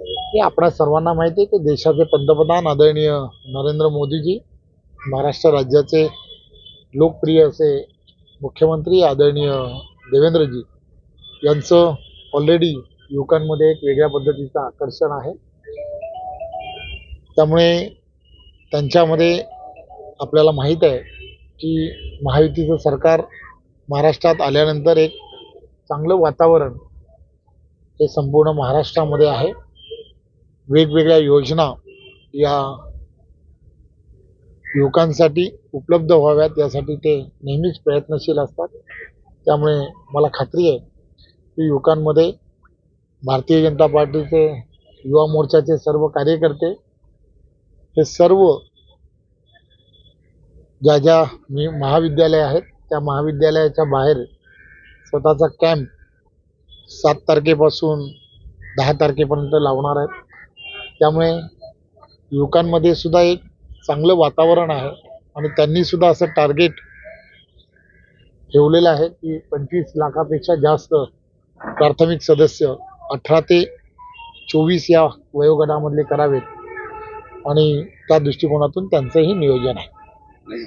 हे आपणा सर्वांना माहिती आहे की देशाचे पंतप्रधान आदरणीय नरेंद्र मोदीजी महाराष्ट्र राज्याचे लोकप्रिय असे मुख्यमंत्री आदरणीय देवेंद्रजी यांचं ऑलरेडी युवकांमध्ये एक वेगळ्या पद्धतीचं आकर्षण आहे. त्यामुळे त्यांच्यामध्ये आपल्याला माहीत आहे की महायुतीचं सरकार महाराष्ट्रात आल्यानंतर एक चांगलं वातावरण हे संपूर्ण महाराष्ट्रामध्ये आहे. वेगवेगळ्या योजना या युवकांसाठी उपलब्ध व्हाव्यात यासाठी ते नेहमीच प्रयत्नशील असतात. त्यामुळे मला खात्री आहे की युवकांमध्ये भारतीय जनता पार्टीचे युवा मोर्चाचे सर्व कार्यकर्ते हे सर्व ज्या ज्या मी महाविद्यालय आहेत त्या महाविद्यालयाच्या बाहेर स्वतःचा कॅम्प सात तारखेपासून दहा तारखेपर्यंत लावणार आहेत. त्यामुळे युवकांमध्ये सुद्धा एक चांगलं वातावरण आहे. आणि त्यांनी सुद्धा असं टार्गेट ठेवलेलं आहे की पंचवीस लाखापेक्षा जास्त प्राथमिक सदस्य अठरा ते चोवीस या वयोगटामधले करावेत. आणि त्या दृष्टिकोनातून त्यांचंही नियोजन आहे.